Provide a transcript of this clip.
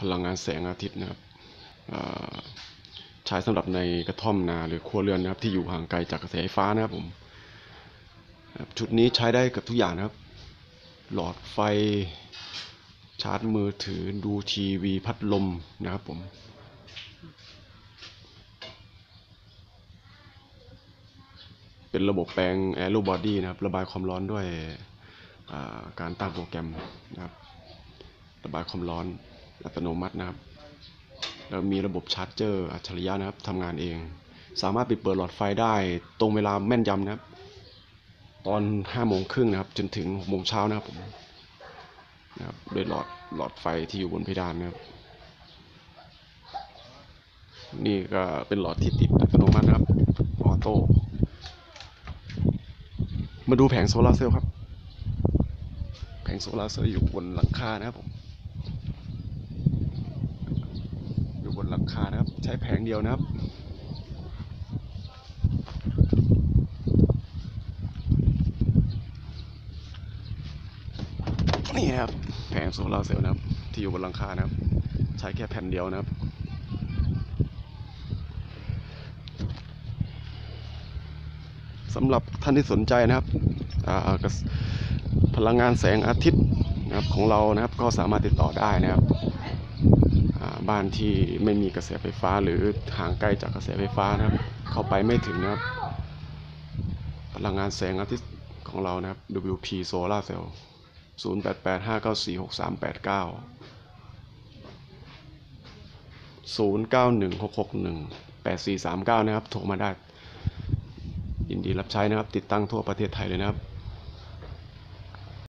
พลังงานแสงอาทิตย์นะครับใช้สำหรับในกระท่อมนาหรือครัวเรือนนะครับที่อยู่ห่างไกลจากกระแสไฟฟ้านะครับผมชุดนี้ใช้ได้กับทุกอย่างนะครับ หลอดไฟชาร์จมือถือดูทีวีพัดลมนะครับผมเป็นระบบแปลง Aero Body นะครับ ระบายความร้อนด้วยาการตั้งโปรแกรมนะครับ ระบายความร้อน อัตโนมัตินะครับแล้วมีระบบชาร์จเจอร์อัจฉริยะนะครับทำงานเอง สามารถปิดเปิดหลอดไฟได้ตรงเวลาแม่นยำนะครับ ตอน5โมงครึ่งนะครับ จนถึง6โมงเช้านะครับผมนะครับด้วยหลอดหลอดไฟที่อยู่บนเพดานนะครับ นี่ก็เป็นหลอดที่ติดอัตโนมัตินะครับออโต้มาดูแผงโซลาเซลล์ครับ แผงโซลาเซลล์อยู่บนหลังคานะครับผม อยู่บนหลั งคานะครับ ใช้แผงเดียวนะครับนี่นะครับแผงโซลาร์เซลล์นะครับ ที่อยู่บนหลังคานะครับ ใช้แค่แผ่นเดียวนะครับสำหรับท่านที่สนใจนะครับพลังงานแสงอาทิตย์นะครับของเรานะครับก็สามารถติดต่อได้นะครับ บ้านที่ไม่มีกระแสไฟฟ้า หรือห่างไกลจากกระแสไฟฟ้านะครับ เข้าไปไม่ถึงนะครับ พลังงานแสงอาทิตย์ของเรานะครับ WP Solar Cell 0885946389 0916618439 นะครับ โทรมาได้ ยินดีรับใช้นะครับ ติดตั้งทั่วประเทศไทยเลยนะครับ